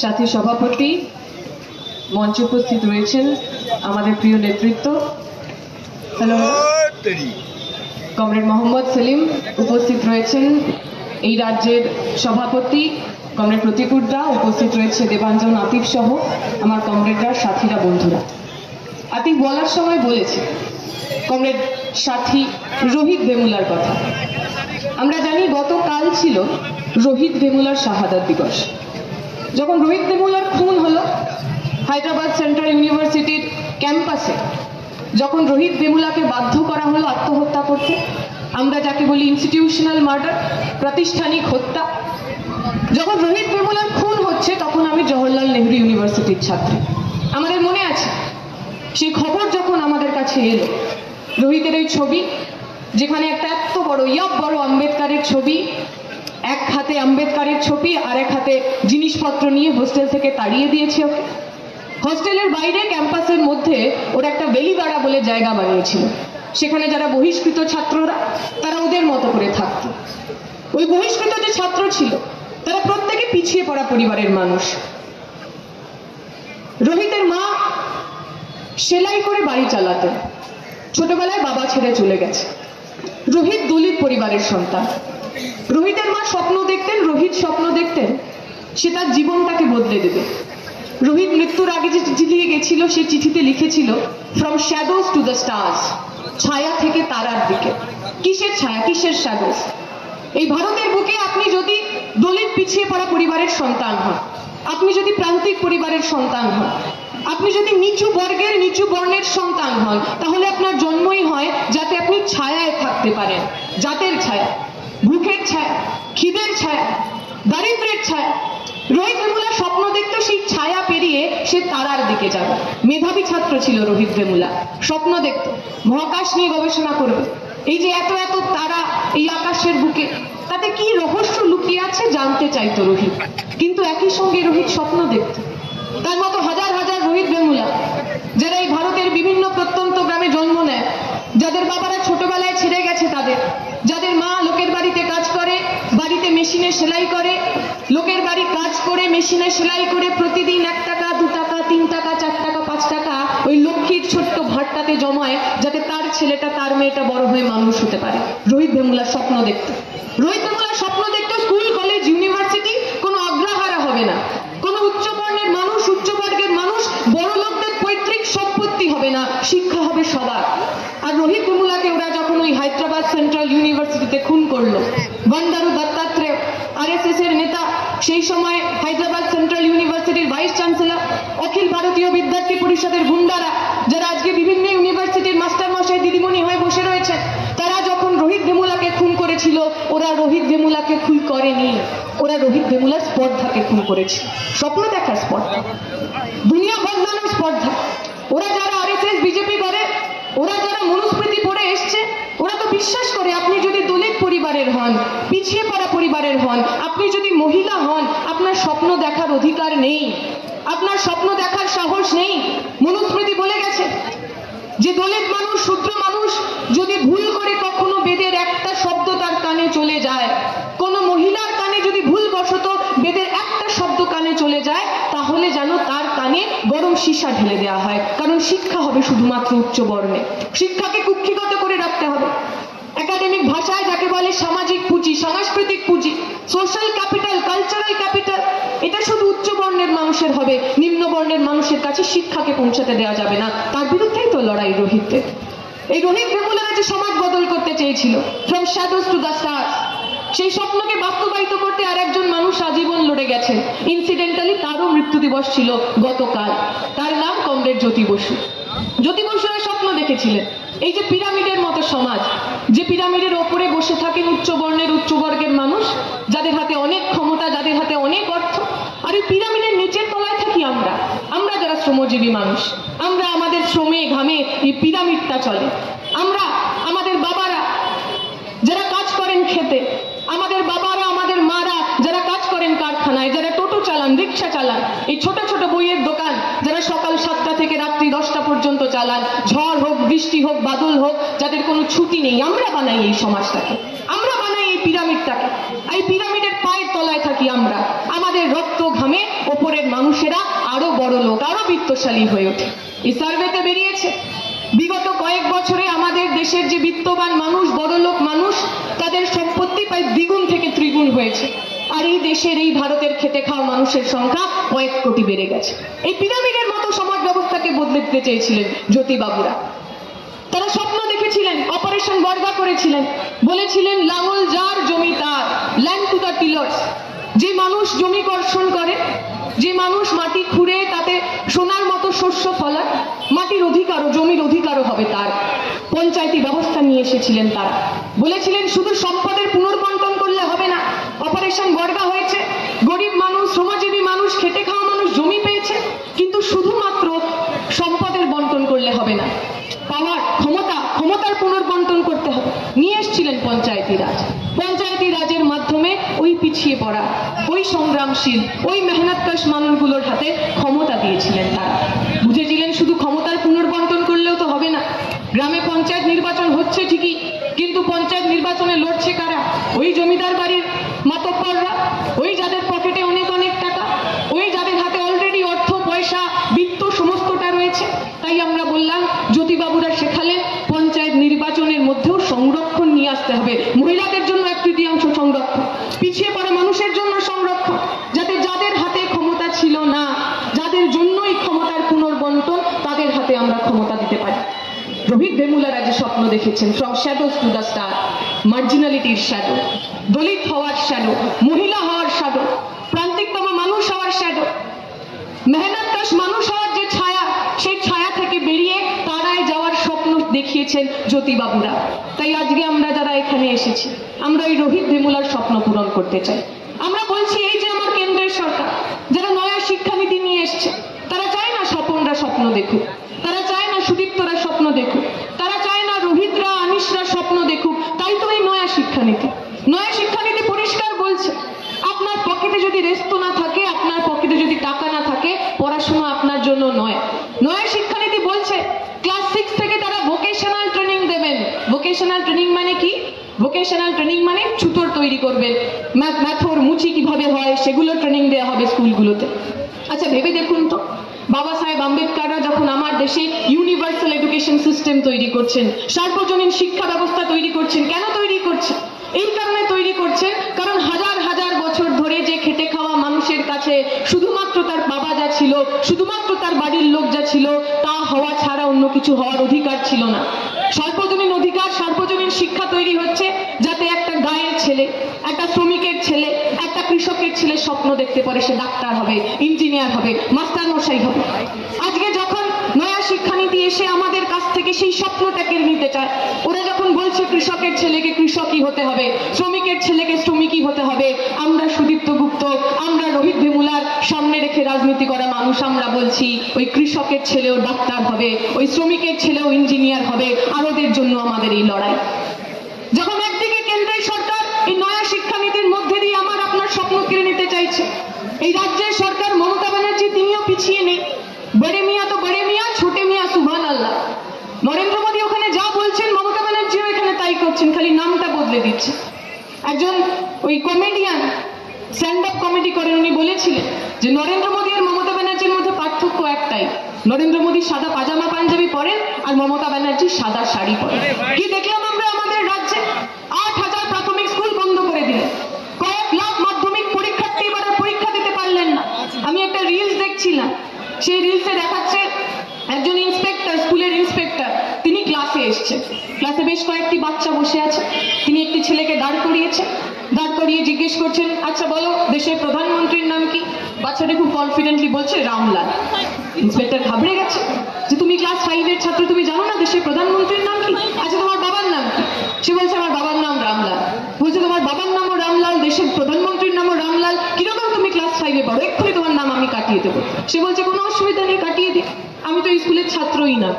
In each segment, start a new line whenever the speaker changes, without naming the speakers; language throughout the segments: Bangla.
সাথী সভাপতি, মঞ্চে উপস্থিত রয়েছেন আমাদের প্রিয় নেতৃত্ব, হ্যালো, কমরেড মোহাম্মদ সেলিম উপস্থিত রয়েছেন, এই রাজ্যের সভাপতি কমরেড প্রতিকুরদা উপস্থিত রয়েছে, দেবাঞ্জন আতিফ সহ আমার কমরেডরা, সাথীরা, বন্ধুরা। আতিফ বলার সময় বলেছে, কমরেড সাথী রোহিত বেমুলার কথা। আমরা জানি গতকাল ছিল রোহিত বেমুলার শাহাদাত দিবস। যখন রোহিত বেমুলার খুন হলো, হায়দ্রাবাদ সেন্ট্রাল ইউনিভার্সিটির ক্যাম্পাসে, যখন রোহিত বেমুলাকে বাধ্য করা হলো আত্মহত্যা করতে, আমরা যাকে বলি ইনস্টিটিউশনাল মার্ডার প্রাতিষ্ঠানিক হত্যা, যখন রোহিত বেমুলার খুন হচ্ছে, তখন আমি জওহরলাল নেহরু ইউনিভার্সিটির ছাত্রী। আমাদের মনে আছে, সেই খবর যখন আমাদের কাছে এলো, রোহিতের ওই ছবি যেখানে একটা এত বড়, ইয়াব বড় আম্বেদকারের ছবি। এক হাতে আম্বেদকারের ছবি আর এক হাতে জিনিসপত্র নিয়ে হোস্টেল থেকে তাড়িয়ে দিয়েছে ওকে। হোস্টেলের বাইরে, ক্যাম্পাসের মধ্যে ওরা একটা বেলিবাড়া বলে জায়গা বানিয়েছিল। সেখানে যারা বহিষ্কৃত ছাত্ররা, তারা ওদের মতো করে থাকতো। ওই বহিষ্কৃত যে ছাত্র ছিল, তারা প্রত্যেকে পিছিয়ে পড়া পরিবারের মানুষ। রোহিতের মা সেলাই করে বাড়ি চালাতেন। ছোটবেলায় বাবা ছেড়ে চলে গেছে। রোহিত দলিত পরিবারের সন্তান। রোহিতের মা স্বপ্ন দেখতেন, রোহিত স্বপ্ন দেখতেন, সে তার জীবনটাকে বদলে দেবে। রোহিত মৃত্যুর আগে যে চিঠি দিয়ে গেছিল, সে চিঠিতে লিখেছিল from shadows to the stars ছায়া থেকে তারার দিকে। কিসের ছায়া? কিসের শ্যাডোজ এই ভারতের বুকে আপনি যদি দলিত পিছিয়ে পড়া পরিবারের সন্তান হন, আপনি যদি প্রান্তিক পরিবারের সন্তান হন আপনি যদি নিচু বর্গের নিচু বর্ণের সন্তান হন, তাহলে আপনার জন্মই হয় যাতে আপনি ছায়ায় থাকতে পারেন। জাতের ছায়া ভুখের ছায়া, খিদের ছায়া, দারিদ্রের ছায়া। রোহিত ভেমুলা স্বপ্ন দেখতো সেই ছায়া পেরিয়ে সে তারার দিকে যাবে। মেধাবী ছাত্র ছিল রোহিত ভেমুলা স্বপ্ন দেখতো, মহাকাশ নিয়ে গবেষণা করবে। এই যে এত এত তারা এই আকাশের বুকে, তাতে কি রহস্য লুকিয়ে আছে জানতে চাইতো রোহিত। কিন্তু একই সঙ্গে রোহিত স্বপ্ন দেখত। তার মতো হাজার রোহিত বেমুলা, যারা এই ভারতের বিভিন্ন প্রত্যন্ত গ্রামে জন্ম নেয়, যাদের বাবারা ছোটবেলায় ছেড়ে গেছে তাদের, যাদের মা লোকের বাড়িতে কাজ করে, বাড়িতে মেশিনে সেলাই করে, লোকের বাড়ি কাজ করে, মেশিনে সেলাই করে প্রতিদিন এক টাকা, দু টাকা, তিন টাকা, চার টাকা, পাঁচ টাকা ওই লক্ষ্মীর ছোট্ট ভাটটাতে জমায়, যাতে তার ছেলেটা, তার মেয়েটা বড় হয়ে মানুষ হতে পারে। রোহিত ভেমুলার স্বপ্ন দেখত। রোহিত ভেমুলার স্বপ্ন দেখত স্কুল কলেজ ইউনিভার্সিটি কোনো অগ্রাহারা হবে না কোনো উচ্চ বর্ণের মানুষ উচ্চ বর্গের মানুষ বড় লোকদের পৈতৃক সম্পত্তি হবে না শিক্ষা হবে সবার আর রোহিত ভেমুলাকে ওরা যখন ওই হায়দ্রাবাদ সেন্ট্রাল ইউনিভার্সিটিতে খুন করল বন্দারু দত্তাত্রেয় আরএসএস এর নেতা সেই সময় হায়দ্রাবাদ সেন্ট্রাল ইউনিভার্সিটির ভাইস চ্যান্সেলর অখিল ভারতীয় বিদ্যার্থী পরিষদের গুন্ডারা যারা আজকে বিভিন্ন ইউনিভার্সিটির মাস্টার মশাই দিদিমণি রয়েছে তারা যখন রোহিত ভেমুলাকে খুন করেছিল, ওরা রোহিত ভেমুলাকে খুন করেনি। ওরা রোহিত ভেমুলার স্পর্ধাকে খুন করেছে। স্বপ্ন দেখার স্পর্ধা। দুনিয়া বদলানোর স্পর্ধা। ওরা যারা আরএসএস, বিজেপি করে, ওরা যারা মনুস্মৃতি পড়ে এসছে, ওরা তো বিশ্বাস করে, আপনি যদি দলিত পরিবারের হন, পিছিয়ে পড়া পরিবারের হন, আপনি যদি মহিলা হন, আপনার স্বপ্ন দেখার অধিকার নেই। আপনার স্বপ্ন দেখার সাহস নেই। মনুস্মৃতি বলে গেছে। যে দলিত মানুষ, শূদ্র মানুষ যদি ভুল করে, কখনো বেদের একটা শব্দ তার কানে চলে যায়। কোনো মহিলার কানে যদি ভুল বশত বেদের একটা শব্দ কানে চলে যায়, তাহলে যেন তার কানে গরম সীসা ঢেলে দেওয়া হয়। কারণ শিক্ষা হবে শুধুমাত্র উচ্চ বর্ণে। শিক্ষাকে কুক্ষিগত করে রাখতে হবে। একাডেমিক ভাষায় যাকে বলে সামাজিক পুঁজি, সাংস্কৃতিক পুঁজি সোশ্যাল ক্যাপিটাল কালচারাল ক্যাপিটাল এটা শুধু উচ্চ বর্ণের মানুষের হবে নিম্ন বর্ণের মানুষের কাছে শিক্ষাকে পৌঁছাতে দেওয়া যাবে না। তার বিরুদ্ধেই তো লড়াই রোহিতের এই রোহিত ভেমুলারা যে সমাজ বদল করতে চেয়েছিল। From shadows to the star সেই স্বপ্নকে বাস্তবায়িত করতে আর একজন মানুষ আজীবন লড়ে গেছেন ইনসিডেন্টালি তারও মৃত্যু দিবস ছিল গতকাল। তার নাম কমরেড জ্যোতি বসু। জ্যোতি বসুরা স্বপ্ন দেখেছিলেন। এই যে পিরামিডের মতো সমাজ, যে পিরামিডের ওপরে বসে থাকেন উচ্চ বর্ণের উচ্চ বর্গের মানুষ, যাদের হাতে অনেক ক্ষমতা, যাদের হাতে অনেক অর্থ আর এই পিরামিডের নিচের তলায় থাকি আমরা। আমরা যারা শ্রমজীবী মানুষ, আমরা আমাদের শ্রমে ঘামে এই পিরামিডটা চলে। আমরা আমাদের বাবারা যারা কাজ করেন খেতে, আমাদের বাবারা, আমাদের মারা যারা কাজ করেন কারখানায়, যারা টোটো চালান, রিক্সা চালান, এই ছোট ছোট বইয়ের দোকান যারা সকাল সাতটা থেকে রাত্রি দশটা পর্যন্ত চালান, ঝড় হোক, বৃষ্টি হোক, বাদল হোক, যাদের কোনো ছুটি নেই, আমরা বানাই এই সমাজটাকে। আমরা বানাই এই পিরামিডটাকে। এই পিরামিডের পায়ের তলায় থাকি আমরা। আমাদের রক্ত ওপরের মানুষেরা আরও বড় লোক, আরও বিত্তশালী হয়ে ওঠে। এই সার্ভেতে বেরিয়েছে। বিগত কয়েক বছরে আমাদের দেশের যে বিত্তবান মানুষ, বড় লোক মানুষ, তাদের সম্পত্তি প্রায় দ্বিগুণ থেকে ত্রিগুণ হয়েছে। আর এই দেশের, এই ভারতের খেটে খাওয়া মানুষের সংখ্যা কয়েক কোটি বেড়ে গেছে। এই পিরামিডের মতো সমাজ ব্যবস্থাকে বদলে দিতে চেয়েছিলেন জ্যোতিবাবুরা। তারা স্বপ্ন দেখেছিলেন, অপারেশন বর্গা করেছিলেন। বলেছিলেন, লাঙল যার জমি তার ল্যান্ড টু দ্য টিলার্স। যে মানুষ জমি কর্ষণ করে যে মানুষ মাটি খুঁড়ে তাতে সোনার মতো শস্য ফলায় মাটির অধিকারও জমির অধিকারও হবে তার। পঞ্চায়েতি ব্যবস্থা নিয়ে এসেছিলেন তারা। বলেছিলেন, শুধু সম্পদের পুনর্বন্টন করলে হবে না, অপারেশন বর্গা হয়েছে। গরিব মানুষ, শ্রমজীবী মানুষ, খেটে খাওয়া মানুষ জমি পেয়েছে, কিন্তু শুধুমাত্র সম্পদের বন্টন করলে হবে না। পাওয়ার, ক্ষমতা, ক্ষমতার পুনর্বন্টন করতে হবে। নিয়ে এসেছিলেন পঞ্চায়েতি রাজ। পঞ্চায়েতি রাজের মাধ্যমে ওই পিছিয়ে পড়া, ওই সংগ্রামশীল, ওই মেহনতকাশ মানুষগুলোর হাতে ক্ষমতা দিয়েছিলেন তারা। শুধু ক্ষমতার পুনর্বন্টন করলেও তো হবে না। গ্রামে পঞ্চায়েত নির্বাচন হচ্ছে ঠিকই, কিন্তু পঞ্চায়েত নির্বাচনে লড়ছে কারা? ওই জমিদার বাড়ির মাতব্বররা, ওই যাদের পকেটে অনেক অনেক টাকা, ওই যাদের হাতে অলরেডি অর্থ, পয়সা, বিত্ত সমস্তটা রয়েছে, তাই আমরা বললাম জ্যোতিবাবুরা শেখালেন পঞ্চায়েত নির্বাচনের মধ্যেও সংরক্ষণ নিয়ে আসতে হবে মহিলাদের জন্য এক তৃতীয়াংশ সংরক্ষণ পিছিয়ে পড়া মানুষের জন্য সংরক্ষণ যাতে যাদের হাতে ক্ষমতা ছিল না যাদের জন্যই ক্ষমতার পুনর্বন্টন তাদের হাতে আমরা ক্ষমতা দিতে পারি রোহিত ভেমুলারা যে স্বপ্ন দেখেছেন। From shadows to the star মার্জিনালিটির shadow দলিত হওয়ার শ্যাডো মহিলা হওয়ার শ্যাডো প্রান্তিকতম মানুষ হওয়ার শ্যাডো মেহনতকাশ মানুষ হওয়ার যে ছায়া, সেই ছায়া থেকে বেরিয়ে তারায় যাওয়ার স্বপ্ন দেখিয়েছেন জ্যোতিবাবুরা। তাই আজকে আমরা যারা এখানে এসেছি, আমরা এই রোহিত ভেমুলার স্বপ্ন পূরণ করতে চাই আমরা বলছি এই যে আমার কেন্দ্রের সরকার যারা নয়া শিক্ষানীতি নিয়ে এসছে তারা চায় না স্বপনরা স্বপ্ন দেখুক তারা চায় না সুদীপ্তরা স্বপ্ন দেখুক তারা চায় না রোহিতরা আনিসরা স্বপ্ন দেখুক তাই তো এই নয়া শিক্ষানীতি নয়া শিক্ষানীতি পরিষ্কার বলছে আপনার পকেটে যদি রেস্তো না থাকে আপনার পকেটে যদি টাকা না থাকে পড়াশোনা আপনার জন্য নয় নয়া শিক্ষানীতি বলছে ক্লাস সিক্স থেকে তারা ভোকেশনাল ট্রেনিং দেবেন ভোকেশনাল ট্রেনিং মানে কি ভোকেশনাল ট্রেনিং মানে ছুতোর তৈরি করবেন ম্যাথ ম্যাথর মুচি কীভাবে হয়? সেগুলো ট্রেনিং দেওয়া হবে স্কুলগুলোতে। আচ্ছা ভেবে দেখুন তো। বাবা সাহেব আম্বেদকাররা যখন আমার দেশে ইউনিভার্সাল এডুকেশন সিস্টেম তৈরি করছেন, সার্বজনীন শিক্ষা ব্যবস্থা তৈরি করছেন, কেন তৈরি করছেন? এই কারণে তৈরি করছেন কারণ হাজার হাজার বছর ধরে যে খেটে খাওয়া মানুষের কাছে শুধুমাত্র তার বাবা যা ছিল, শুধুমাত্র তার বাড়ির লোক যা ছিল, তা হওয়া ছাড়া অন্য কিছু হওয়ার অধিকার ছিল না। সার্বজনীন অধিকার, সার্বজনীন শিক্ষা তৈরি ছেলে, একটা শ্রমিকের ছেলে, একটা কৃষকের ছেলে স্বপ্ন দেখতে পারে, সে ডাক্তার হবে, ইঞ্জিনিয়ার হবে, মাস্টার মশাই হবে। আজকে যখন নয়া শিক্ষানীতি এসে আমাদের কাছ থেকে সেই স্বপ্নটা কেড়ে নিতে চায়, ওরা যখন বলছে কৃষকের ছেলেকে কৃষকই হতে হবে, শ্রমিকের ছেলেকে শ্রমিকই হতে হবে, আমরা সুদীপ্ত গুপ্ত, আমরা রোহিত ভেমুলার সামনে রেখে রাজনীতি করা মানুষ, আমরা বলছি ওই কৃষকের ছেলেও ডাক্তার হবে, ওই শ্রমিকের ছেলেও ইঞ্জিনিয়ার হবে, আর ওদের জন্য আমাদের এই লড়াই। যখন একদিকে কেন্দ্রের সরকার এই নয়া শিক্ষানীতির মধ্যে দিয়ে আমার আপনার স্বপ্ন চাইছে এই রাজ্যের সরকার মমতা ব্যানার্জি, তিনিও পিছিয়ে নেই। বড়ে মিয়া তো বড়ে মিয়া, ছোটে মিয়া সুভান আল্লাহ নরেন্দ্র মোদী ওখানে যা বলছেন, মমতা ব্যানার্জিও এখানে তাই করছেন, খালি নামটা বদলে দিচ্ছে। একজন ওই কমেডিয়ান স্ট্যান্ড আপ কমেডি করেন, উনি বলেছিলেন যে, নরেন্দ্র মোদী আর মমতা ব্যানার্জির মধ্যে পার্থক্য একটাই। নরেন্দ্র মোদী সাদা পাজামা পাঞ্জাবি পরেন আর মমতা ব্যানার্জি সাদা শাড়ি পরেন। কি দেখলাম আমরা আমাদের রাজ্যে আট হাজার প্রাথমিক স্কুল বন্ধ করে দিলেন কয়েক লাখ মাধ্যমিক পরীক্ষার্থী এবার আর পরীক্ষা দিতে পারলেন না আমি একটা রিলস দেখছিলাম সেই রিলসে দেখাচ্ছে একজন ইন্সপেক্টর স্কুলের ইন্সপেক্টর তিনি ক্লাসে এসছেন ক্লাসে বেশ কয়েকটি বাচ্চা বসে আছে। তিনি একটি ছেলেকে দাঁড় করিয়েছেন দাঁড় করিয়ে জিজ্ঞেস করছেন আচ্ছা বলো, দেশের প্রধানমন্ত্রীর নাম কি? বাচ্চাটা খুব কনফিডেন্টলি বলছে, রামলাল। ইন্সপেক্টর ঘাবড়ে গেছে, যে তুমি ক্লাস ফাইভের ছাত্র, তুমি জানো না দেশের প্রধানমন্ত্রীর নাম কি? আচ্ছা তোমার বাবার নাম কি? সে বলছে, আমার বাবার নাম রামলাল। বলছে, তোমার বাবার নামও রামলাল, দেশের প্রধানমন্ত্রীর নামও রামলাল। কীরকম তুমি ক্লাস ফাইভে পড়ো? এক্ষুনি কাটিয়ে দেবো সে বলছে, কোনো অসুবিধা নেই, কাটিয়ে দিই আমি তো স্কুলের ছাত্রই না।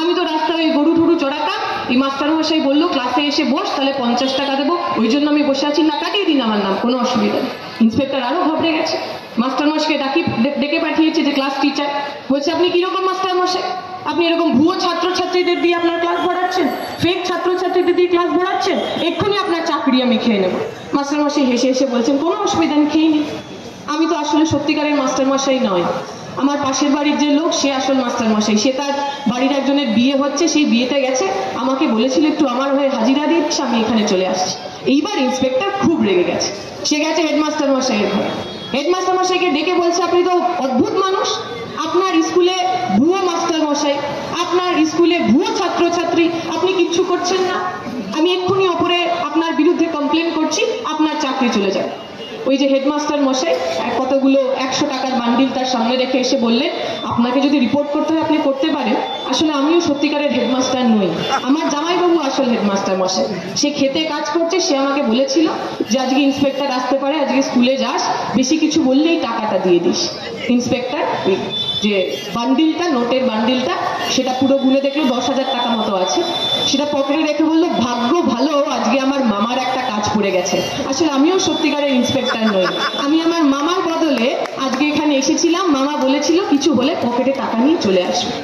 আমি তো রাস্তায় ওই গরু ঠুরু চড়াতাম। এই মাস্টার মশাই বলল, ক্লাসে এসে বস, তাহলে পঞ্চাশ টাকা দেবো। ওই জন্য আমি বসে আছি, না, কাটিয়ে দিন আমার নাম, কোনো অসুবিধা নেই। ইন্সপেক্টর আরও ঘাবড়ে গেছে। মাস্টার মশাইকে ডাকি ডেকে পাঠিয়েছে যে ক্লাস টিচার। বলছে, আপনি কীরকম মাস্টার মশাই আপনি এরকম ভুয়ো ছাত্রছাত্রীদের দিয়ে আপনার ক্লাস ভরাচ্ছেন? ফেক ছাত্রছাত্রীদের দিয়ে ক্লাস ভরাচ্ছেন? এক্ষুনি আপনার চাকরি আমি খেয়ে নেব। মাস্টার মশাই হেসে হেসে বলছেন, কোনো অসুবিধা নেই, খেয়ে নিন। আমি তো আসলে সত্যিকারের মাস্টার মশাই নয়। আমার পাশের বাড়ির যে লোক, সে আসল মাস্টার মশাই সে তার বাড়ির একজনের বিয়ে হচ্ছে, সেই বিয়েতে গেছে। আমাকে বলেছিল, একটু আমার হয়ে হাজিরা দিচ্ছে আমি এখানে চলে আসছি। এইবার ইন্সপেক্টর খুব রেগে গেছে। সে গেছে হেডমাস্টার মশাইয়ের ঘরে। হেডমাস্টার মশাইকে ডেকে বলছে, আপনি তো অদ্ভুত মানুষ। আপনার স্কুলে ভুয়ো মাস্টার মশাই আপনার স্কুলে ভুয়ো ছাত্রছাত্রী। আপনি কিচ্ছু করছেন না। আমি এক্ষুনি ওপরে আপনার বিরুদ্ধে কমপ্লেন করছি। আপনার চাকরি চলে যাবে। ওই যে হেডমাস্টার মশাই কতগুলো, একশো টাকার বান্ডিল তার সামনে রেখে এসে বললেন, আপনাকে যদি রিপোর্ট করতে হয়, আপনি করতে পারেন। আসলে আমিও সত্যিকারের হেডমাস্টার নই। আমার জামাইবাবু আসল হেডমাস্টার মশাই। সে খেতে কাজ করছে, সে আমাকে বলেছিল যে, আজকে ইন্সপেক্টর আসতে পারে, আজকে স্কুলে যাস। বেশি কিছু বললেই টাকাটা দিয়ে দিস। ইন্সপেক্টর যে বান্ডিলটা নোটের বান্ডিলটা সেটা পুরো গুলে দেখল দশ হাজার টাকা মতো আছে। সেটা পকেটে রেখে বলল, ভাগ্য ভালো, আজকে আমার মামার একটা কাজ পড়ে গেছে। আসলে আমিও সত্যিকারের ইন্সপেক্টর নই। আমি আমার মামার বদলে আজকে এখানে এসেছিলাম। মামা বলেছিল, কিছু হলে পকেটে টাকা নিয়ে চলে আসবে।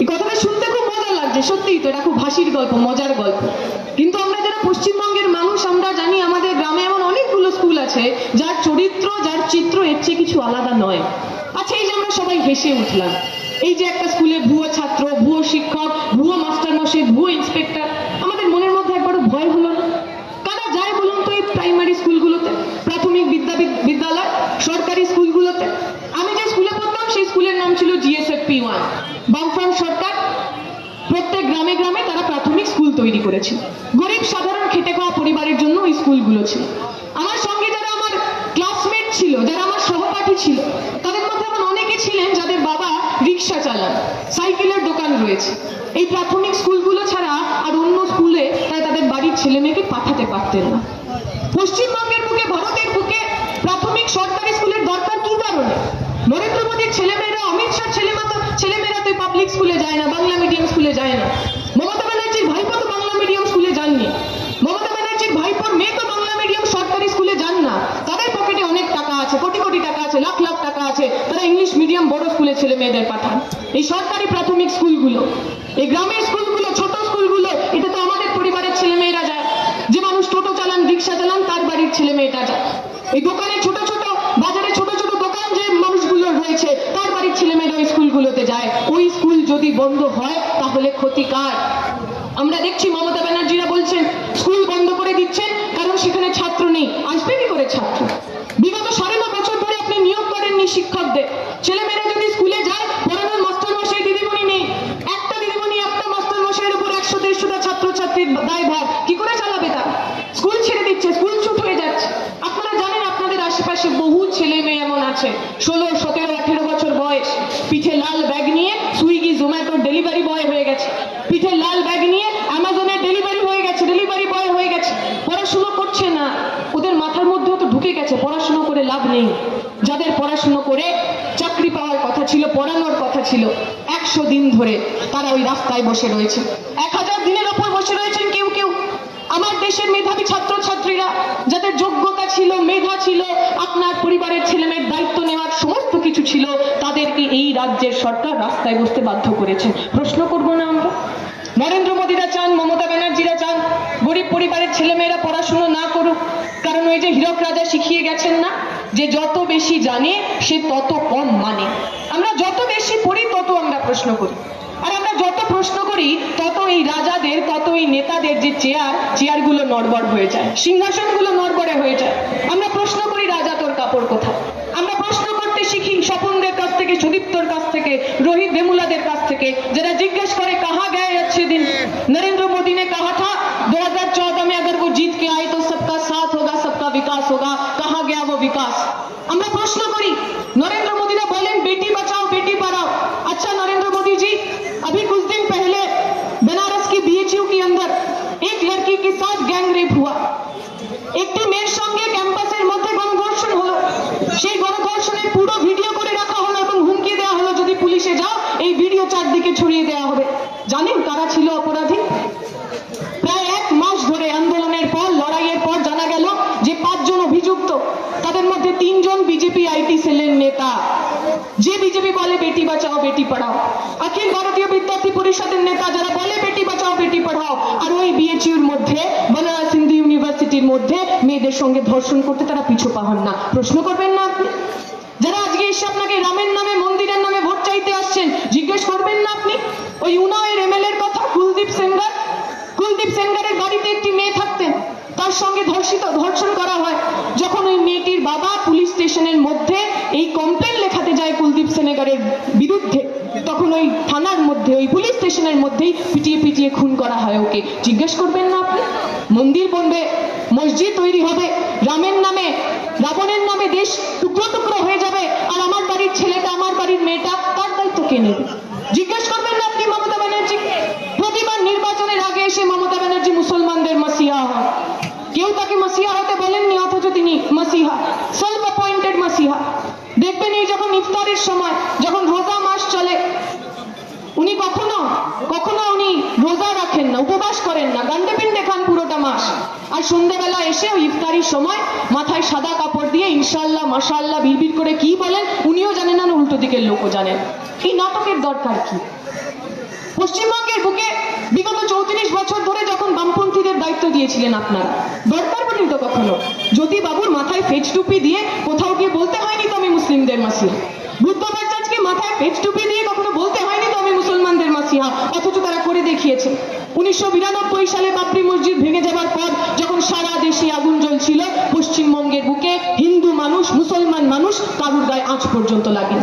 এই কথাটা শুনতে খুব মজা লাগছে, সত্যিই তো, এটা খুব হাসির গল্প, মজার গল্প। কিন্তু আমরা যারা পশ্চিমবঙ্গের মানুষ, আমরা জানি আমাদের গ্রামে এমন অনেকগুলো স্কুল আছে, যার চরিত্র, যার চিত্র এর চেয়ে কিছু আলাদা নয়। আচ্ছা সবাই হেসে উঠলাম। এই যে একটা স্কুলে ভুয়ো ছাত্র, ভুয়ো শিক্ষক, ভুয়ো মাস্টার মশাই ভুয়ো ইন্সপেক্টর, আমাদের মনের মধ্যে একবারও ভয় হলো না। কারা যায় বলুন তো এই প্রাইমারি স্কুলগুলোতে? প্রাথমিক বিদ্যা বিদ্যালয়, সরকারি স্কুলগুলোতে? আমি যে স্কুলে পড়তাম, সেই স্কুলের নাম ছিল জিএসএফপি ওয়ান বামফ্রন্ট সরকার, প্রত্যেক গ্রামে গ্রামে তারা প্রাথমিক স্কুল তৈরি করেছে। গরিব সাধারণ খেটে খাওয়া পরিবারের জন্য ওই স্কুলগুলো ছিল আমার সঙ্গে যারা আমার ক্লাসমেট ছিল যারা আমার সহপাঠী ছিল তাদের মধ্যে এমন অনেকে ছিলেন যাদের বাবা রিক্সা চালান সাইকেলের রয়েছে এই প্রাথমিক স্কুলগুলো ছাড়া আর অন্য স্কুলে তারা তাদের বাড়ির ছেলে মেয়েকে পাঠাতে পারতেন না। পশ্চিমবঙ্গের মুখে প্রাথমিক সরকারি স্কুলের দরকার কি কারণে নরেন্দ্র মোদীর ছেলেমেয়েরা অমিত শাহ ছেলেমেয়েরা ছেলেমেয়েরা তো পাবলিক স্কুলে যায় না বাংলা মিডিয়াম স্কুলে যায় না মমতা ব্যানার্জির ভাইপো তো বাংলা মিডিয়াম স্কুলে যাননি মমতা ব্যানার্জির ভাইপোর মেয়ে তো বাংলা মিডিয়াম সরকারি স্কুলে যান না তাদের পকেটে অনেক টাকা আছে কোটি কোটি টাকা আছে লাখ লাখ টাকা আছে তারা ইংলিশ মিডিয়াম বড় স্কুলে ছেলে মেয়েদের পাঠান এই সরকারি প্রাথমিক স্কুলগুলো। এই গ্রামের স্কুলগুলো, ছোট স্কুলগুলো, এটা তো আমাদের পরিবারের ছেলে মেয়েরা যায়। যে মানুষ টোটো চালান, রিক্সা চালান, তার বাড়ির ছেলে মেয়েটা যায়। এই দোকানে ছোট ছোট, বাজারে ছোট ছোট দোকান যে মানুষগুলো রয়েছে, তার বাড়ির ছেলে মেয়েরা ওই স্কুলগুলোতে যায়। ওই স্কুল যদি বন্ধ হয়, তাহলে ক্ষতি কার? আমরা দেখছি মমতা ব্যানার্জিরা বলছেন, স্কুল বন্ধ করে দিচ্ছেন, কারণ সেখানে ছাত্র নেই। আসবে কি করে ছাত্র বিগত সাড়ে ন বছর ধরে আপনি নিয়োগ করেননি শিক্ষকদের ছেলেমেয়েরা যদি স্কুলে যায় পড়ানোর মাস্টার মশাই দিদিমণি নেই একটা দিদিমণি একটা মাস্টার মশাইয়ের উপর একশো দেড়শোটা ছাত্রছাত্রীর দায়ভার কি করে চালাবে তারা স্কুল ছেড়ে দিচ্ছে স্কুল ছুট হয়ে যাচ্ছে আপনারা জানেন আপনাদের আশেপাশে বহু ছেলে মেয়ে এমন আছে ষোলো সতেরো আঠেরো বছর বয়স পিঠে লাল ব্যাগ নিয়ে সুইগি জোম্যাটো ডেলিভারি বয় হয়ে গেছে পিঠে লাল ব্যাগ নিয়ে অ্যামাজনের ডেলিভারি হয়ে গেছে ডেলিভারি বয় হয়ে গেছে পড়াশুনো করছে না ওদের মাথার মধ্যেও তো ঢুকে গেছে পড়াশুনো করে লাভ নেই যাদের পড়াশুনো করে চাকরি পাওয়ার কথা ছিল পড়ানোর কথা ছিল একশো দিন ধরে তারা ওই রাস্তায় বসে রয়েছে। এক হাজার দিনের ওপর বসে রয়েছেন কেউ কেউ। আমার দেশের মেধাবী ছাত্রছাত্রীরা, যাদের যোগ্যতা ছিল, মেধা ছিল, আপনার পরিবারের ছেলেমেয়ের দায়িত্ব নেওয়ার সমস্ত কিছু ছিল, তাদেরকে এই রাজ্যের সরকার রাস্তায় বসতে বাধ্য করেছে। প্রশ্ন করব না আমরা? নরেন্দ্র মোদীরা চান, মমতা ব্যানার্জিরা চান, গরিব পরিবারের ছেলেমেয়েরা পড়াশুনো না করুক। কারণ ওই যে হীরক রাজা শিখিয়ে গেছেন না, যে যত বেশি জানে, সে তত কম মানে। আমরা যত বেশি পড়ি, তত আমরা প্রশ্ন করি। প্রশ্ন করি তত এই রাজাদের তত এই নেতাদের যে চেয়ার, চেয়ারগুলো নড়বড় হয়ে যায়, সিংহাসনগুলো নড়বড়ে হয়ে যায়। আমরা প্রশ্ন করি, রাজা তোর কাপড় কোথায়? আমরা প্রশ্ন করতে শিখি, স্বপনদের কাছ থেকে, সুদীপ্তর কাছ থেকে, রোহিত ভেমুলাদের কাছ থেকে, যারা নেতা যারা বলে, বেটি বাঁচাও, বেটি পড়াও। আর ওই বিএচইউর মধ্যে, বনারস হিন্দু ইউনিভার্সিটির মধ্যে মেয়েদের সঙ্গে ধর্ষণ করতে তারা পিছু পাহন না। প্রশ্ন করবেন না আপনি? যারা আজকে এসে আপনাকে রামের নামে, মন্দিরের নামে ভোট চাইতে আসছেন, জিজ্ঞেস করবেন না আপনি? ওই উনাওয়ের এমএলএ এর কথা, কুলদীপ সেনগার? কুলদীপ সেনগারের বাড়িতে একটি মেয়ে থাকতেন, তার সঙ্গে ধর্ষিত, ধর্ষণ করা হয়। যখন ওই মেয়েটির বাবা পুলিশ স্টেশনের মধ্যে এই কমপ্লেন লেখাতে যায় কুলদীপ সেনেগারের বিরুদ্ধে ওই থানার মধ্যে ওই পুলিশ স্টেশনের মধ্যেই পিটিয়ে পিটিয়ে খুন করা হয় ওকে। জিজ্ঞেস করবেন না আপনি? মন্দির বনবে, মসজিদ তৈরি হবে, রামের নামে, রাবণের নামে দেশ টুকরো টুকরো হয়ে যাবে, আর আমার বাড়ির ছেলেটা, আমার বাড়ির মেয়েটা, তার দায়িত্ব কে নেবে? জিজ্ঞেস করবেন না আপনি, মমতা ব্যানার্জি? প্রতিবার নির্বাচনের আগে এসে মমতা ব্যানার্জি মুসলমানদের মাসিহা হন কেউ তাকে মাসিহা হতে বলেননি, অথচ তিনি মাসিহা সেলফ অ্যাপয়েন্টেড মাসিহা। দেখবেন এই যখন ইফতারের সময়, যখন রোজা মাস চলে কখনো উনি রোজা রাখেন না, উপবাস করেন না গান্ডে পিন্ডে খান পুরোটা মাস আর সন্ধ্যেবেলা এসে ওই ইফতারির সময় মাথায় সাদা কাপড় দিয়ে ইনশাল্লাহ মাশাল্লাহ বিড়বিড় করে কি বলেন, উনিও জানেন না, উল্টো দিকের লোকও জানেন। এই নাটকের দরকার কি? পশ্চিমবঙ্গের বুকে বিগত চৌত্রিশ বছর ধরে যখন বামপন্থীদের দায়িত্ব দিয়েছিলেন আপনারা, দরকার পড়েনি তো কখনো? জ্যোতি বাবুর মাথায় ফেজ টুপি দিয়ে কোথাও গিয়ে বলতে হয়নি তো আমি মুসলিমদের মাসিহা বুদ্ধ মাথায় ফেজ টুপি দিয়ে কখনো বলতে হয়নি তো আমি মুসলমানদের মাসিহা অথচ তারা করে দেখিয়েছে। উনিশশো বিরানব্বই সালে বাবরি মসজিদ ভেঙে যাবার পর যখন সারা দেশে আগুন জ্বলছিল, পশ্চিমবঙ্গের বুকে হিন্দু মানুষ, মুসলমান মানুষ কারুর গায়ে আঁচ পর্যন্ত লাগে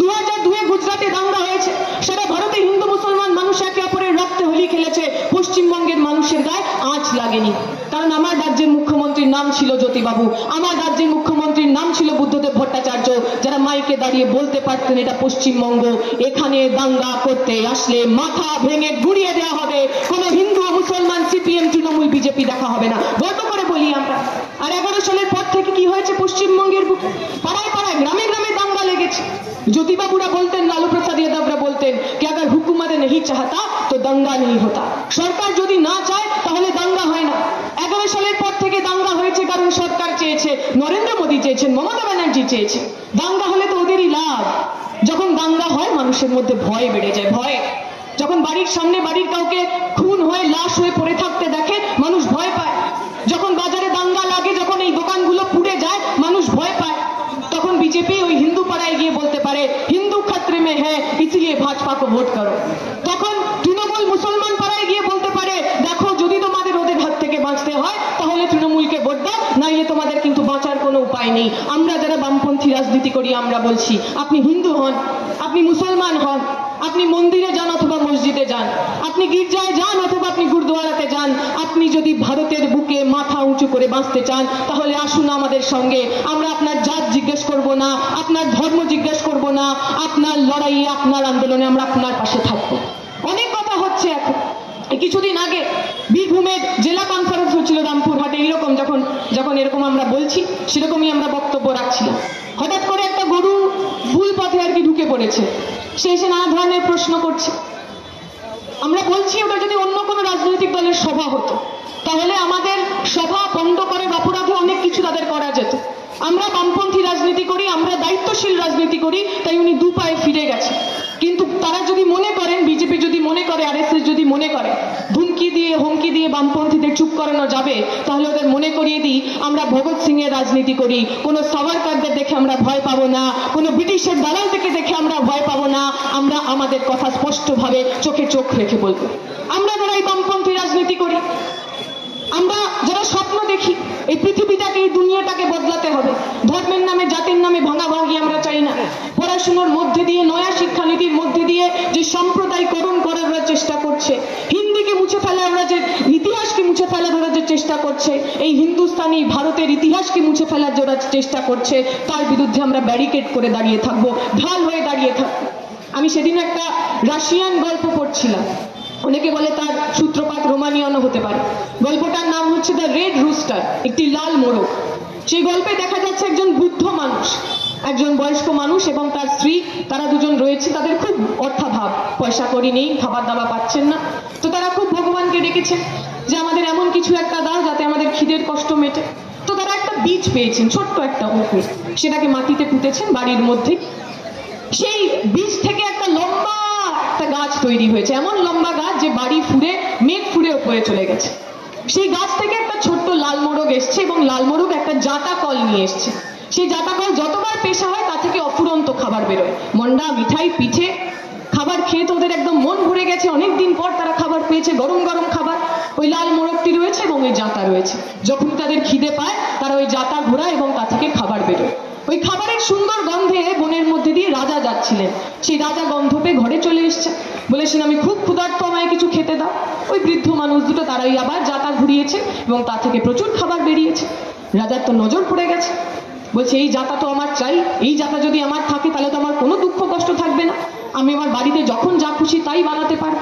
দু হাজার দুয়ে গুজরাটে দাঙ্গা হয়েছে। সারা ভারতে হিন্দু, মুসলমান মানুষ একে অপরের রক্তে হোলি খেলেছে। পশ্চিমবঙ্গের মানুষের গায়ে আঁচ লাগেনি। কারণ আমার রাজ্যের মুখ্যমন্ত্রীর নাম ছিল জ্যোতিবাবু। আমার রাজ্যের মুখ্যমন্ত্রীর নাম ছিল বুদ্ধদেব ভট্টাচার্য। যারা মাইকে দাঁড়িয়ে বলতে পারতেন এটা পশ্চিমবঙ্গ, এখানে দাঙ্গা করতে আসলে মাথা ভেঙে গুড়িয়ে দেওয়া হবে। কোনো হিন্দু মুসলমান, সিপিএম, তৃণমূল, বিজেপি দেখা হবে না। গত করে বলি আমরা। আর এগারো সালের পর থেকে কি হয়েছে পশ্চিমবঙ্গের বুকে? পাড়ায় পাড়ায়, গ্রামে গ্রামে দাঙ্গা লেগেছে। জ্যোতিবাবুরা বলতেন, লালু প্রসাদ যাদবরা বলতেন, কি আগে হুকুমারে নেই চাহতা? দাঙ্গা নেই হতা সরকার যদি না চায়, তাহলে দাঙ্গা হয় না। এগারো সালের পর থেকে দাঙ্গা হয়েছে কারণ সরকার চেয়েছে, নরেন্দ্র মোদী চেয়েছেন, মমতা ব্যানার্জি চেয়েছে। দাঙ্গা হলে তো ওদেরই লাভ। যখন দাঙ্গা হয়, মানুষের মধ্যে ভয় বেড়ে যায়, ভয়। যখন বাড়ির সামনে বাড়ির কাউকে খুন হয়ে, লাশ হয়ে পড়ে থাকতে দেখে, মানুষ ভয় পায়। যখন বাজারে দাঙ্গা লাগে, যখন এই দোকানগুলো পুড়ে যায়, মানুষ ভয় পায়। তখন বিজেপি ওই হিন্দু পাড়ায় গিয়ে বলতে পারে, হিন্দু খাত্রে মে হ্যাঁ ইসিলিয়ে ভাজপা কো ভোট করো। নেই আমরা যারা বামপন্থী রাজনীতি করি, আমরা বলছি, আপনি হিন্দু হন, আপনি মুসলমান হন, আপনি মন্দিরে যান অথবা মসজিদে যান, আপনি গির্জায় যান অথবা আপনি গুরুদুয়ারাতে যান, আপনি যদি ভারতের বুকে মাথা উঁচু করে বাঁচতে চান, তাহলে আসুন আমাদের সঙ্গে। আমরা আপনার জাত জিজ্ঞেস করব না, আপনার ধর্ম জিজ্ঞেস করব না, আপনার লড়াইয়ে, আপনার আন্দোলনে আমরা আপনার পাশে থাকব। অনেক কথা হচ্ছে এখন। কিছুদিন আগে বীরভূমের জেলা কনফারেন্স হচ্ছিল রামপুরহাটে। যখন এরকম আমরা বলছি, সেরকমই আমরা বক্তব্য রাখছি। হঠাৎ করে একটা গরু ভুল পথে আর কি ঢুকে পড়েছে। সে এসে নানা ধরনের প্রশ্ন করছে। আমরা বলছি, ওটা যদি অন্য কোনো রাজনৈতিক দলের সভা হতো, তাহলে আমাদের সভা বন্ধ করার অপরাধে অনেক কিছু তাদের করা যেত। আমরা বামপন্থী রাজনীতি করি, আমরা দায়িত্বশীল রাজনীতি করি, তাই উনি দু পায়ে ফিরে গেছে। কিন্তু তারা যদি মনে করেন, বিজেপি যদি মনে করে, আরএসএস যদি মনে করে, ধুমকি দিয়ে, হুমকি দিয়ে বামপন্থীদের চুপ করানো যাবে, তাহলে ওদের মনে করিয়ে দিই, আমরা ভগৎ সিং এর রাজনীতি করি। কোনো সাভারকারদের দেখে আমরা ভয় পাবো না, কোনো ব্রিটিশের দালাল থেকে দেখে আমরা ভয় পাবো না, আমরা আমাদের কথা স্পষ্টভাবে চোখে চোখ রেখে বলব। আমরা যারা বামপন্থী রাজনীতি করি আমরা যারা স্বপ্ন দেখি, এই পৃথিবীটাকে, এই দুনিয়াটাকে বদলাতে হবে। ধর্মের নামে, জাতির নামে ভাঙাভাঙি আমরা চাই না। পড়াশুনোর মধ্যে দিয়ে, নয়া শিক্ষানীতির মধ্যে দিয়ে যে সম্প্রদায়করণ করার চেষ্টা করছে। হিন্দিকে মুছে ফেলা আমরা যে ইতিহাসকে মুছে ফেলা ধরার যে চেষ্টা করছে, এই হিন্দুস্তানি ভারতের ইতিহাসকে মুছে ফেলার যে চেষ্টা করছে, তার বিরুদ্ধে আমরা ব্যারিকেড করে দাঁড়িয়ে থাকব, ঢাল হয়ে দাঁড়িয়ে থাকব। আমি সেদিন একটা রাশিয়ান গল্প পড়ছিলাম। অনেকে বলে তার সূত্রপাত রোমানিয়ানও হতে পারে। গল্পটার নাম হচ্ছে দ্য রেড রুস্টার একটি লাল মোড়ক সেই গল্পে দেখা যাচ্ছে একজন বুদ্ধ মানুষ, একজন বয়স্ক মানুষ এবং তার স্ত্রী, তারা দুজন রয়েছে তাদের খুব অর্থাভাব। পয়সা করি নেই, খাবার দাবার পাচ্ছেন না। তো তারা খুব ভগবানকে ডেকেছেন যে আমাদের এমন কিছু একটা দাও যাতে আমাদের খিদের কষ্ট মেটে। তো তারা একটা বীজ পেয়েছেন, ছোট্ট একটা অঙ্কুর সেটাকে মাটিতে পুঁতেছেন বাড়ির মধ্যে। সেই বীজ থেকে একটা গাছ তৈরি হয়েছে। এমন লম্বা গাছ যে বাড়ি ফুরে মেঘ ফুরে উপরে চলে গেছে। সেই গাছ থেকে একটা ছোট্ট লাল মোরগ এসছে এবং লাল মোরগ একটা জাটা কল নিয়ে এসছে। সেই জাতা কল যতবার পেশা হয়, তা থেকে অফুরন্ত খাবার বেরোয়। মন্ডা, মিঠাই, পিঠে খাবার খেয়ে তো ওদের একদম মন ভরে গেছে। অনেক দিন পর তারা খাবার পেয়েছে, গরম গরম খাবার। ওই লাল মোরগটি রয়েছে এবং ওই জাতা রয়েছে। যখন তাদের খিদে পায়, তারা ওই জাতা ঘোরায় এবং তা থেকে খাবার বেরোয়। ওই খাবারের সুন্দর গন্ধে বনের মধ্যে দিয়ে রাজা যাচ্ছিলেন। সেই রাজা গন্ধ পেয়ে ঘরে চলে এসছে। বলেছেন, আমি খুব ক্ষুধার্ত, আমায় কিছু খেতে দাও। ওই বৃদ্ধ মানুষ দুটো তারাই আবার যাতা ঘুরিয়েছে এবং তা থেকে প্রচুর খাবার বেরিয়েছে। রাজার তো নজর পড়ে গেছে। বলছে, এই জাতা তো আমার চাই। এই জাতা যদি আমার থাকে, তাহলে তো আমার কোনো দুঃখ কষ্ট থাকবে না। আমি আমার বাড়িতে যখন যা খুশি তাই বানাতে পারি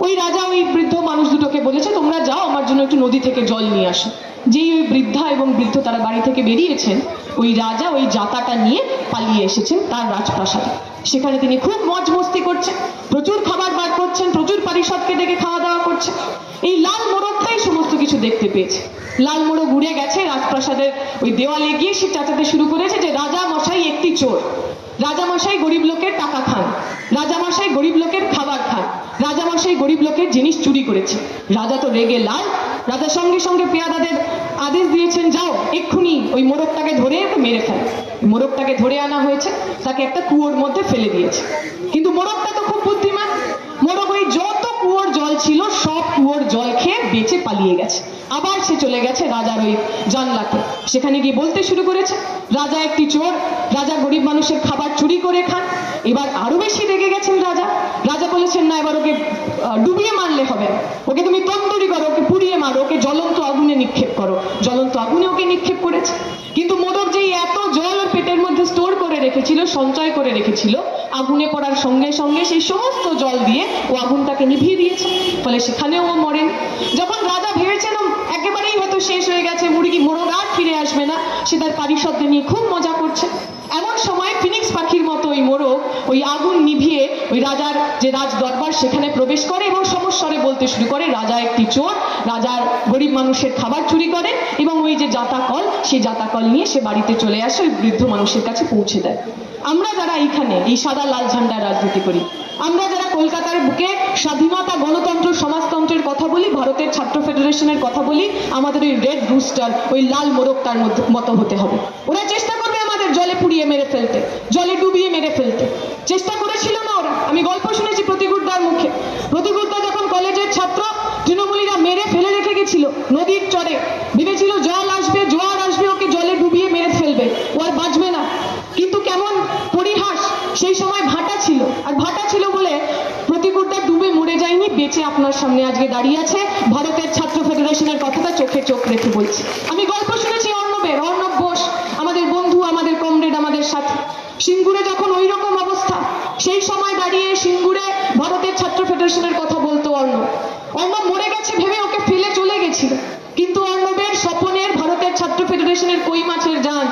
ওই রাজা, ওই বৃদ্ধ মানুষ দুটোকে বলেছে, তোমরা যাও, আমার জন্য একটু নদী থেকে জল নিয়ে আসো। যেই ওই বৃদ্ধা এবং বৃদ্ধ তারা বাড়ি থেকে বেরিয়েছেন, ওই রাজা ওই জাতাটা নিয়ে পালিয়ে এসেছেন তার রাজপ্রাসাদে। সেখানে তিনি খুব মজ মস্তি করছেন, প্রচুর খাবার বার করছেন, প্রচুর পারিষদকে ডেকে খাওয়া দাওয়া করছেন। এই লাল মোরগটাই সমস্ত কিছু দেখতে পেয়েছে। লাল মোরগ উড়ে গেছে রাজপ্রাসাদের ওই দেওয়ালে গিয়ে সে চাচাতে শুরু করেছে যে, রাজা মশাই একটি চোর। রাজামশাই গরিব লোকের টাকা খান। রাজামশাই গরিব লোকের খাবার খান। রাজামশাই গরিব লোকের জিনিস চুরি করেছে। রাজা তো রেগে লাল রাজা সঙ্গে সঙ্গে পেয়াদাদের আদেশ দিয়েছেন, যাও, এক্ষুনি ওই মোরগটাকে ধরে ওকে মেরে ফেল। মোরগটাকে ধরে আনা হয়েছে, তাকে একটা কুয়োর মধ্যে ফেলে দিয়েছে। কিন্তু মোরগটা তো খুব বুদ্ধিমান। মোরগ ওই যত কুয়োর জল ছিল, সব কুয়োর জল খেয়ে বেঁচে পালিয়ে গেছে। আবার সে চলে গেছে রাজার ওই জানলাতে। সেখানে গিয়ে বলতে শুরু করেছে, রাজা একটি চোর, রাজা গরিব মানুষের খাবার চুরি করে খান। এবার আরও বেশি রেগে গেছেন রাজা। রাজা বলেছেন, না, এবার ওকে ডুবিয়ে মারলে হবে ওকে তুমি তন্দুরি করো, ওকে পুড়িয়ে মারো ওকে জ্বলন্ত আগুনে নিক্ষেপ করো। জ্বলন্ত আগুনে ওকে নিক্ষেপ করেছে। কিন্তু মোদক যেই এত জল পেটের মধ্যে স্টোর করে রেখেছিল, সঞ্চয় করে রেখেছিল, আগুনে পড়ার সঙ্গে সঙ্গে সেই সমস্ত জল দিয়ে ও আগুনটাকে নিভিয়ে দিয়েছে। ফলে সেখানেও ও মরেন। যখন একেবারেই হয়তো শেষ হয়ে গেছে, মুরগি মোরগ আর ফিরে আসবে না। সে তার পারিষদদের নিয়ে খুব মজা করছে। এমন সময় ফিনিক্স পাখির মতো ওই মোরগ, ওই আগুন নিভিয়ে ওই রাজার যে রাজ দরবার সেখানে প্রবেশ করে এবং সমস্বরে বলতে শুরু করে, রাজা একটি চোর, রাজার গরিব মানুষের খাবার চুরি করে এবং ওই যে জাতা কল সেই জাতা কল নিয়ে সে বাড়িতে চলে আসে, ওই বৃদ্ধ মানুষের কাছে পৌঁছে দেয়। আমরা যারা এইখানে, এই সাদা লাল ঝান্ডার রাজনীতি করি, আমরা যারা কলকাতার বুকে স্বাধীনতা, গণতন্ত্র, সমাজতন্ত্রের কথা বলি, ভারতের ছাত্র ফেডারেশনের কথা বলি, আমাদের ওই রেড রুস্টার ওই লাল মোরগটার মধ্যে মতো হতে হবে। ওরা চেষ্টা করবে আমাদের জলে পুড়িয়ে মেরে ফেলতে, জলে ডুবিয়ে মেরে ফেলতে। চেষ্টা করেছিল না ওরা। আমি গল্প শুনেছি প্রতিগুড্ডার মুখে। প্রতিগুড্ডা যখন কলেজের ছাত্র তৃণমূলীরা মেরে ফেলে রেখে গেছিল, নদীর চরে ভেবেছিল জল আসবে জোয়ার আসবে ওকে জলে ডুবিয়ে মেরে ফেলবে ও আর বাঁচবে না কিন্তু কেমন পরিহাস সেই সময় ভাটা ছিল আর ভাটা ছিল বলে প্রতিকুরটা ডুবে মরে যায়নি, বেঁচে আপনার সামনে আজকে দাঁড়িয়ে আছে। ভারতের ছাত্র ফেডারেশনের কথাটা চোখে চোখ রেখে বলছি। আমি গল্প শুনেছি অর্ণবের, অর্ণব ঘোষ আমাদের বন্ধু, আমাদের কমরেড, আমাদের সাথে। সিঙ্গুরে যখন ওই রকম অবস্থা, সেই সময় দাঁড়িয়ে সিঙ্গুরে ভারতের ছাত্র ফেডারেশনের কথা বলতো অর্ণব। অর্ণব মরে গেছে ভেবে ওকে ফেলে চলে গেছিল। কিন্তু অর্ণবের স্বপনের ভারতের ছাত্র ফেডারেশনের কই মাছের যান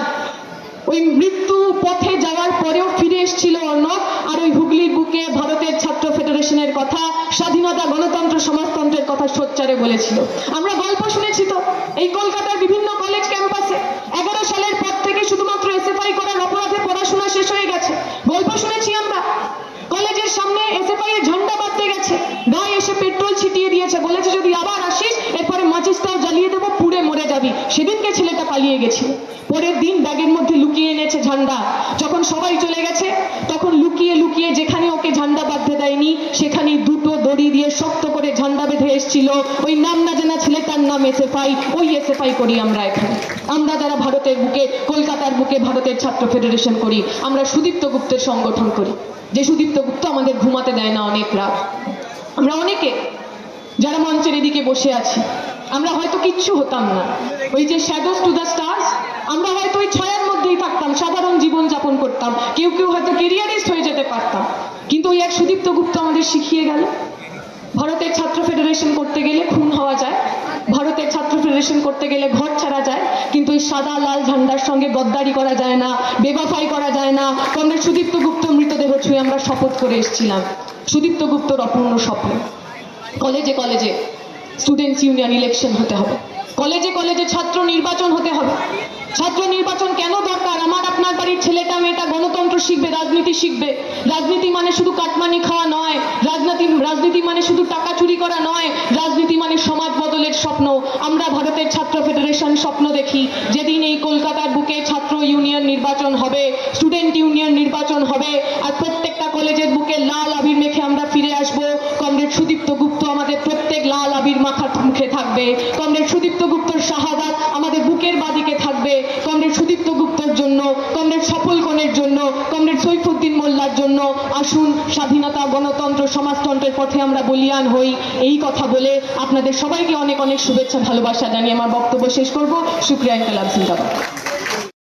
ওই মৃত্যু পথে যাওয়ার পরেও ফিরে এসেছিল অর্ণব আর ওই হুগলির বুকে ভারতের ছাত্র ফেডারেশনের কথা স্বাধীনতা গণতন্ত্র সমাজতন্ত্রের কথা সোচ্চারে বলেছিল। আমরা গল্প শুনেছি তো, এই কলকাতার বিভিন্ন কলেজ ক্যাম্পাসে এগারো সালের পর থেকে শুধুমাত্র এসএফআই করার অপরাধে পড়াশোনা শেষ হয়ে গেছে। গল্প শুনেছি আমরা। কলেজের সামনে এসএফআই এর ঝান্ডা বাঁধতে গেছে। গায়ে এসে পেট্রোল ছিটিয়ে দিয়েছে। বলেছে, যদি আবার আসিস, এরপরে মাচিসটাও জ্বালিয়ে দেবো, পুড়ে মরে যাবি। সেদিনকে ছেলেটা পালিয়ে গেছিল। ওই নাম না জানা ছেলেটার নাম এসএফআই, ওই এসএফআই করি আমরা এখানে। আমরা যারা ভারতের বুকে, কলকাতার বুকে ভারতের ছাত্র ফেডারেশন করি, আমরা সুদীপ্ত গুপ্তের সংগঠন করি। যে সুদীপ্ত গুপ্ত আমাদের ঘুমাতে দেয় না অনেক রাত। আমরা অনেকে যারা মঞ্চের এদিকে বসে আছি, আমরা হয়তো কিচ্ছু হতাম না। ওই যে শ্যাডোস টু দ্য স্টার্স আমরা হয়তো ওই ছয়ের মধ্যেই থাকতাম, সাধারণ জীবন যাপন করতাম। কেউ কেউ হয়তো কেরিয়ারিস্ট হয়ে যেতে পারতাম। কিন্তু ওই এক সুদীপ্ত গুপ্ত আমাদের শিখিয়ে গেল। ভারতের ছাত্র ফেডারেশন করতে গেলে খুন হওয়া যায়, ভারতের ছাত্র ফেডারেশন করতে গেলে ঘর ছাড়া যায়, কিন্তু এই সাদা লাল ঝান্ডার সঙ্গে গদ্দারি করা যায় না বেবাফাই করা যায় না। কমরেড সুদীপ্ত গুপ্ত মৃতদেহ ছুঁয়ে আমরা শপথ করে এসেছিলাম। সুদীপ্ত গুপ্তর অপূর্ণ স্বপ্ন। কলেজে কলেজে স্টুডেন্টস ইউনিয়ন ইলেকশন হতে হবে। কলেজে কলেজে ছাত্র নির্বাচন হতে হবে। ছাত্র নির্বাচন কেন দরকার? আমার আপনার বাড়ির ছেলেটা মেয়েটা গণতন্ত্র শিখবে, রাজনীতি শিখবে। রাজনীতি মানে শুধু কাটমানি খাওয়া নয়। রাজনীতি রাজনীতি মানে শুধু টাকা চুরি করা নয়, রাজনীতি মানে সমাজ বদলের স্বপ্ন। আমরা ভারতের ছাত্র ফেডারেশন স্বপ্ন দেখি, যেদিন এই কলকাতার বুকে ছাত্র ইউনিয়ন নির্বাচন হবে স্টুডেন্ট ইউনিয়ন নির্বাচন হবে আর প্রত্যেকটা কলেজের বুকে লাল আবির মেখে আমরা ফিরে আসব কমরেড সুদীপ্ত গুপ্ত আমাদের প্রত্যেক লাল আবির মাথার মুখে থাকবে কমরেড সুদীপ্ত গুপ্তর শাহাদাত আমাদের বুকের বাদিকে থাকবে কমরেড সুদীপ্ত গুপ্তর জন্য কমরেড সফল কোণের জন্য কমরেড সৈফুদ্দিন মোল্লার জন্য আসুন স্বাধীনতা গণতন্ত্র সমাজতন্ত্রের পথে আমরা বলিয়ান হই, এই কথা বলে আপনাদের সবাইকে অনেক অনেক শুভেচ্ছা, ভালোবাসা জানিয়ে আমার বক্তব্য শেষ করব। শুক্রিয়া ইনকালাব জিন্দাবাদ